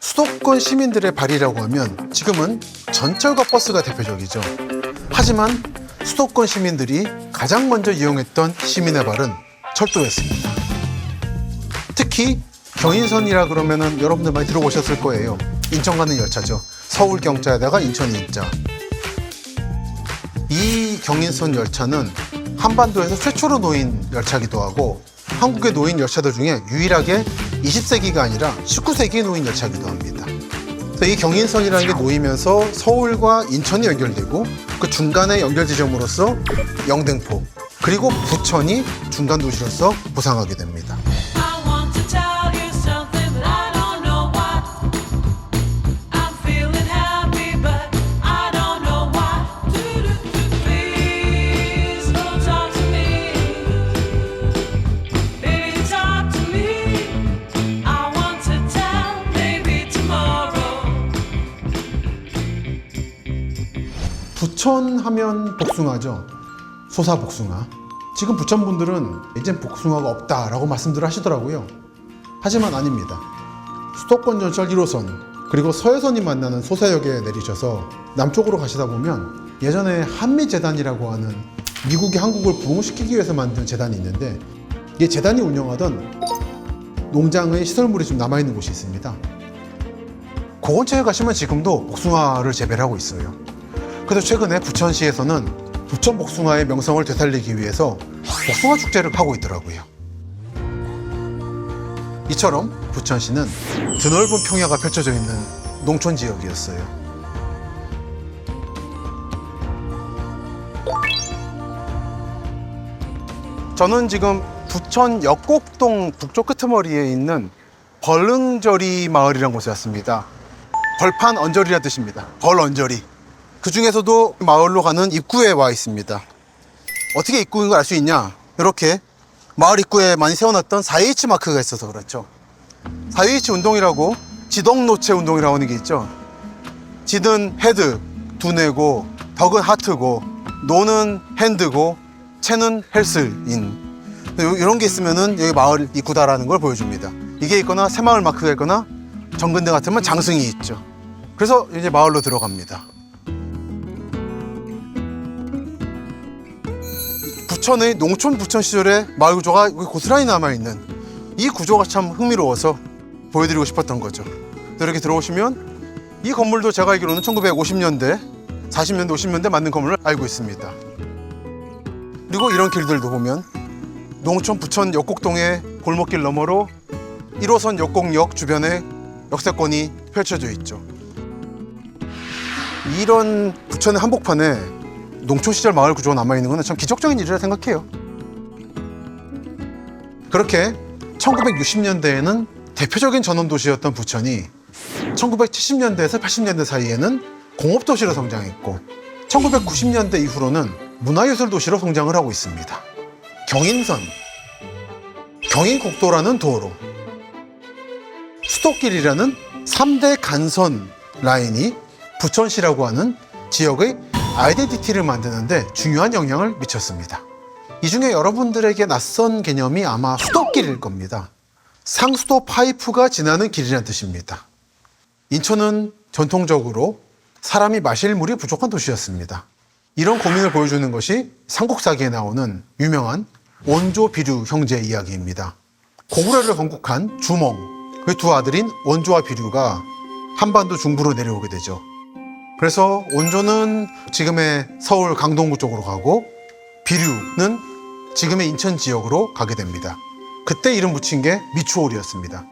수도권 시민들의 발이라고 하면 지금은 전철과 버스가 대표적이죠. 하지만 수도권 시민들이 가장 먼저 이용했던 시민의 발은 철도였습니다. 특히 경인선이라 그러면은 여러분들 많이 들어보셨을 거예요. 인천 가는 열차죠. 서울 경자에다가 인천 인자. 이 경인선 열차는 한반도에서 최초로 놓인 열차기도 하고 한국에 놓인 열차들 중에 유일하게 20세기가 아니라 19세기에 놓인 열차기도 합니다. 이 경인선이라는 게 놓이면서 서울과 인천이 연결되고 그 중간에 연결 지점으로서 영등포 그리고 부천이 중간 도시로서 부상하게 됩니다. 부천 하면 복숭아죠. 소사 복숭아. 지금 부천 분들은 이젠 복숭아가 없다라고 말씀들 하시더라고요. 하지만 아닙니다. 수도권 전철 1호선 그리고 서해선이 만나는 소사역에 내리셔서 남쪽으로 가시다 보면 예전에 한미재단이라고 하는 미국이 한국을 부흥시키기 위해서 만든 재단이 있는데 이 재단이 운영하던 농장의 시설물이 좀 남아있는 곳이 있습니다. 그 근처에 가시면 지금도 복숭아를 재배를 하고 있어요. 그래서 최근에 부천시에서는 부천 복숭아의 명성을 되살리기 위해서 복숭아 축제를 하고 있더라고요. 이처럼 부천시는 드넓은 평야가 펼쳐져 있는 농촌 지역이었어요. 저는 지금 부천 역곡동 북쪽 끄트머리에 있는 벌릉저리 마을이라는 곳에 왔습니다. 벌판 언저리라 뜻입니다. 벌 언저리. 그 중에서도 마을로 가는 입구에 와 있습니다. 어떻게 입구인 걸 알 수 있냐? 이렇게 마을 입구에 많이 세워놨던 4H 마크가 있어서 그렇죠. 4H 운동이라고 지덕노체 운동이라고 하는 게 있죠. 지는 헤드, 두뇌고, 덕은 하트고, 노는 핸드고, 채는 헬스인. 이런 게 있으면은 여기 마을 입구다라는 걸 보여줍니다. 이게 있거나 새마을 마크가 있거나 정근대 같으면 장승이 있죠. 그래서 이제 마을로 들어갑니다. 부천의 농촌 부천 시절의 마을 구조가 여기 고스란히 남아있는 이 구조가 참 흥미로워서 보여드리고 싶었던 거죠. 이렇게 들어오시면 이 건물도 제가 알기로는 1950년대, 40년대, 50년대 만든 건물을 알고 있습니다. 그리고 이런 길들도 보면 농촌 부천 역곡동의 골목길 너머로 1호선 역곡역 주변에 역세권이 펼쳐져 있죠. 이런 부천의 한복판에 농촌 시절 마을 구조가 남아 있는 것은 참 기적적인 일이라 생각해요. 그렇게 1960년대에는 대표적인 전원 도시였던 부천이 1970년대에서 80년대 사이에는 공업 도시로 성장했고 1990년대 이후로는 문화예술 도시로 성장을 하고 있습니다. 경인선, 경인국도라는 도로, 수도길이라는 3대 간선 라인이 부천시라고 하는 지역의 아이덴티티를 만드는데 중요한 영향을 미쳤습니다. 이 중에 여러분들에게 낯선 개념이 아마 수도길일 겁니다. 상수도 파이프가 지나는 길이라는 뜻입니다. 인천은 전통적으로 사람이 마실 물이 부족한 도시였습니다. 이런 고민을 보여주는 것이 삼국사기에 나오는 유명한 원조 비류 형제 이야기입니다. 고구려를 건국한 주몽, 그 두 아들인 원조와 비류가 한반도 중부로 내려오게 되죠. 그래서 원조는 지금의 서울 강동구 쪽으로 가고 비류는 지금의 인천 지역으로 가게 됩니다. 그때 이름 붙인 게 미추홀이었습니다.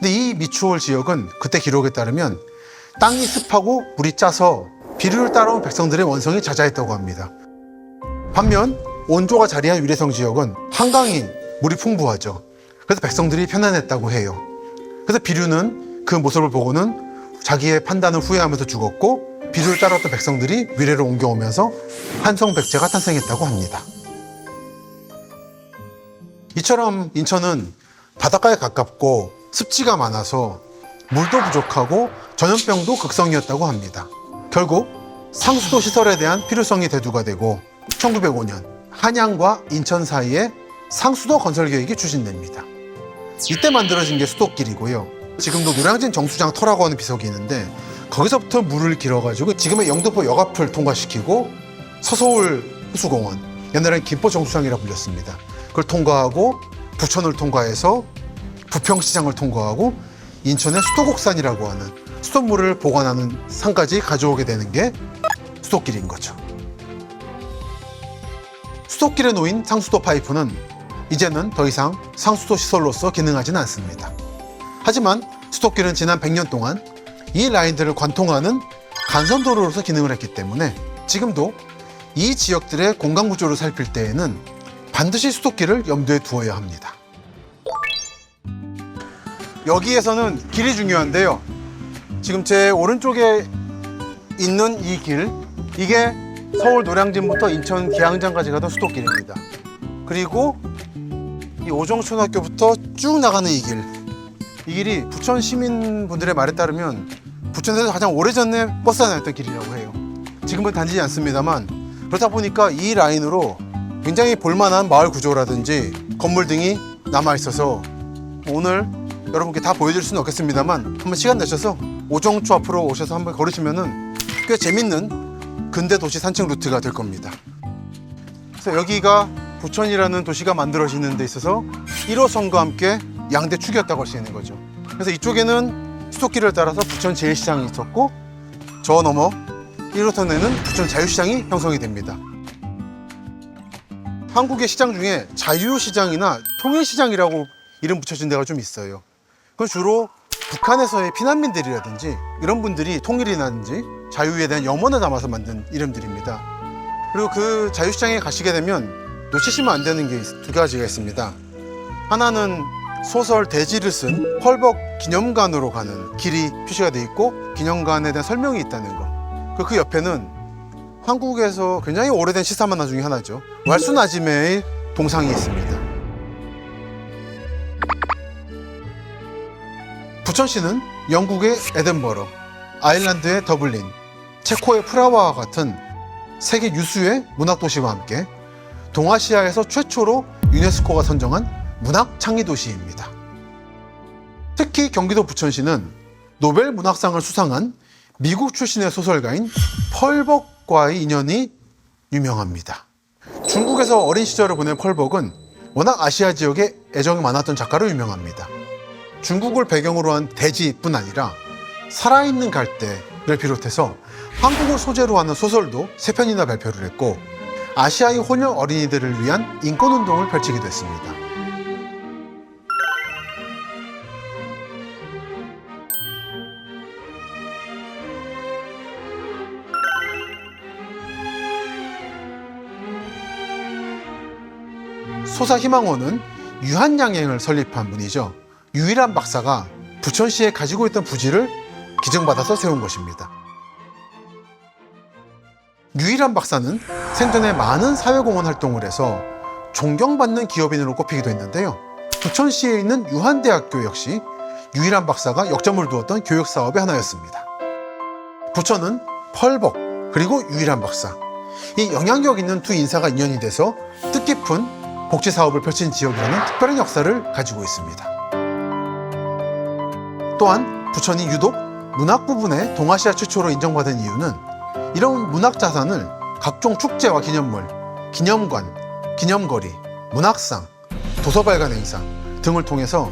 근데 이 미추홀 지역은 그때 기록에 따르면 땅이 습하고 물이 짜서 비류를 따라온 백성들의 원성이 잦아했다고 합니다. 반면 원조가 자리한 위례성 지역은 한강이 물이 풍부하죠. 그래서 백성들이 편안했다고 해요. 그래서 비류는 그 모습을 보고는 자기의 판단을 후회하면서 죽었고 비류를 따랐던 백성들이 위례로 옮겨오면서 한성백제가 탄생했다고 합니다. 이처럼 인천은 바닷가에 가깝고 습지가 많아서 물도 부족하고 전염병도 극성이었다고 합니다. 결국 상수도 시설에 대한 필요성이 대두가 되고 1905년 한양과 인천 사이에 상수도 건설 계획이 추진됩니다. 이때 만들어진 게 수도길이고요. 지금도 노량진 정수장 터라고 하는 비석이 있는데 거기서부터 물을 길어가지고 지금의 영등포 역 앞을 통과시키고 서서울 호수공원 옛날엔 김포 정수장이라 불렸습니다. 그걸 통과하고 부천을 통과해서 부평시장을 통과하고 인천의 수도곡산이라고 하는 수돗물을 보관하는 산까지 가져오게 되는 게 수도길인 거죠. 수도길에 놓인 상수도 파이프는 이제는 더 이상 상수도 시설로서 기능하지는 않습니다. 하지만 수도길은 지난 100년 동안 이 라인들을 관통하는 간선도로로서 기능을 했기 때문에 지금도 이 지역들의 공간 구조를 살필 때에는 반드시 수도길을 염두에 두어야 합니다. 여기에서는 길이 중요한데요. 지금 제 오른쪽에 있는 이 길, 이게 서울 노량진부터 인천 기항장까지 가던 수도길입니다. 그리고 이 오정초등학교부터 쭉 나가는 이 길, 이 길이 부천 시민분들의 말에 따르면 부천에서 가장 오래전에 버스 가 다녔던 길이라고 해요. 지금은 단지지 않습니다만 그렇다 보니까 이 라인으로 굉장히 볼만한 마을 구조라든지 건물 등이 남아 있어서 오늘 여러분께 다 보여드릴 수는 없겠습니다만 한번 시간 내셔서 오정초 앞으로 오셔서 한번 걸으시면은 꽤 재밌는 근대 도시 산책 루트가 될 겁니다. 그래서 여기가 부천이라는 도시가 만들어지는 데 있어서 1호선과 함께 양대 축이었다고 할 수 있는 거죠. 그래서 이쪽에는 수도길을 따라서 부천 제일시장이 있었고 저 너머 1호선에는 부천 자유시장이 형성이 됩니다. 한국의 시장 중에 자유시장이나 통일시장이라고 이름 붙여진 데가 좀 있어요. 그건 주로 북한에서의 피난민들이라든지 이런 분들이 통일이라든지 자유에 대한 염원을 담아서 만든 이름들입니다. 그리고 그 자유시장에 가시게 되면 놓치시면 안 되는 게 두 가지가 있습니다. 하나는 소설 대지를 쓴 펄벅 기념관으로 가는 길이 표시가 돼 있고 기념관에 대한 설명이 있다는 거. 그리고 그 옆에는 한국에서 굉장히 오래된 시사 만화 중에 하나죠. 왈수나지메의 동상이 있습니다. 부천시는 영국의 에든버러, 아일란드의 더블린, 체코의 프라하와 같은 세계 유수의 문학 도시와 함께 동아시아에서 최초로 유네스코가 선정한 문학 창의 도시입니다. 특히 경기도 부천시는 노벨 문학상을 수상한 미국 출신의 소설가인 펄벅과의 인연이 유명합니다. 중국에서 어린 시절을 보낸 펄벅은 워낙 아시아 지역에 애정이 많았던 작가로 유명합니다. 중국을 배경으로 한 대지뿐 아니라 살아있는 갈대를 비롯해서 한국을 소재로 하는 소설도 세 편이나 발표를 했고 아시아의 혼혈 어린이들을 위한 인권운동을 펼치기도 했습니다. 소사희망원은 유한양행을 설립한 분이죠. 유일한 박사가 부천시에 가지고 있던 부지를 기증받아서 세운 것입니다. 유일한 박사는 생전에 많은 사회공헌 활동을 해서 존경받는 기업인으로 꼽히기도 했는데요. 부천시에 있는 유한대학교 역시 유일한 박사가 역점을 두었던 교육 사업의 하나였습니다. 부천은 펄벅 그리고 유일한 박사 이 영향력 있는 두 인사가 인연이 돼서 뜻깊은 복지 사업을 펼친 지역이라는 특별한 역사를 가지고 있습니다. 또한 부천이 유독 문학 부분에 동아시아 최초로 인정받은 이유는 이런 문학 자산을 각종 축제와 기념물, 기념관, 기념거리, 문학상, 도서발간 행사 등을 통해서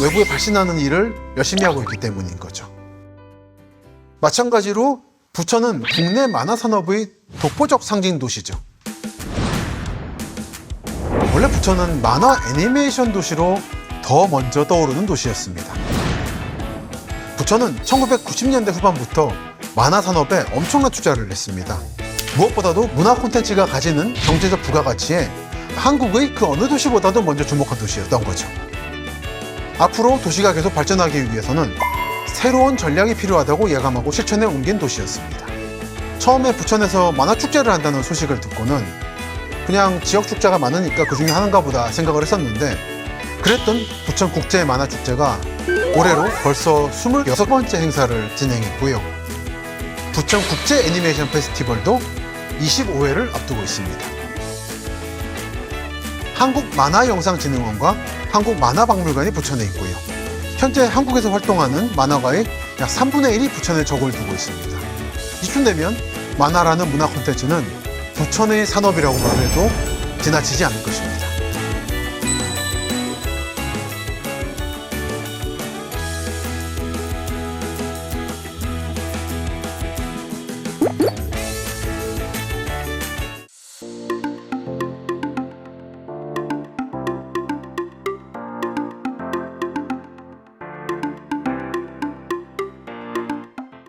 외부에 발신하는 일을 열심히 하고 있기 때문인 거죠. 마찬가지로 부천은 국내 만화 산업의 독보적 상징 도시죠. 원래 부천은 만화 애니메이션 도시로 더 먼저 떠오르는 도시였습니다. 부천은 1990년대 후반부터 만화 산업에 엄청난 투자를 했습니다. 무엇보다도 문화 콘텐츠가 가지는 경제적 부가가치에 한국의 그 어느 도시보다도 먼저 주목한 도시였던 거죠. 앞으로 도시가 계속 발전하기 위해서는 새로운 전략이 필요하다고 예감하고 실천에 옮긴 도시였습니다. 처음에 부천에서 만화 축제를 한다는 소식을 듣고는 그냥 지역 축제가 많으니까 그 중에 하나인가 보다 생각을 했었는데 그랬던 부천 국제 만화 축제가 올해로 벌써 26번째 행사를 진행했고요. 부천 국제 애니메이션 페스티벌도 25회를 앞두고 있습니다. 한국만화영상진흥원과 한국만화박물관이 부천에 있고요. 현재 한국에서 활동하는 만화가의 약 3분의 1이 부천에 적을 두고 있습니다. 이쯤 되면 만화라는 문화 콘텐츠는 부천의 산업이라고만 해도 지나치지 않을 것입니다.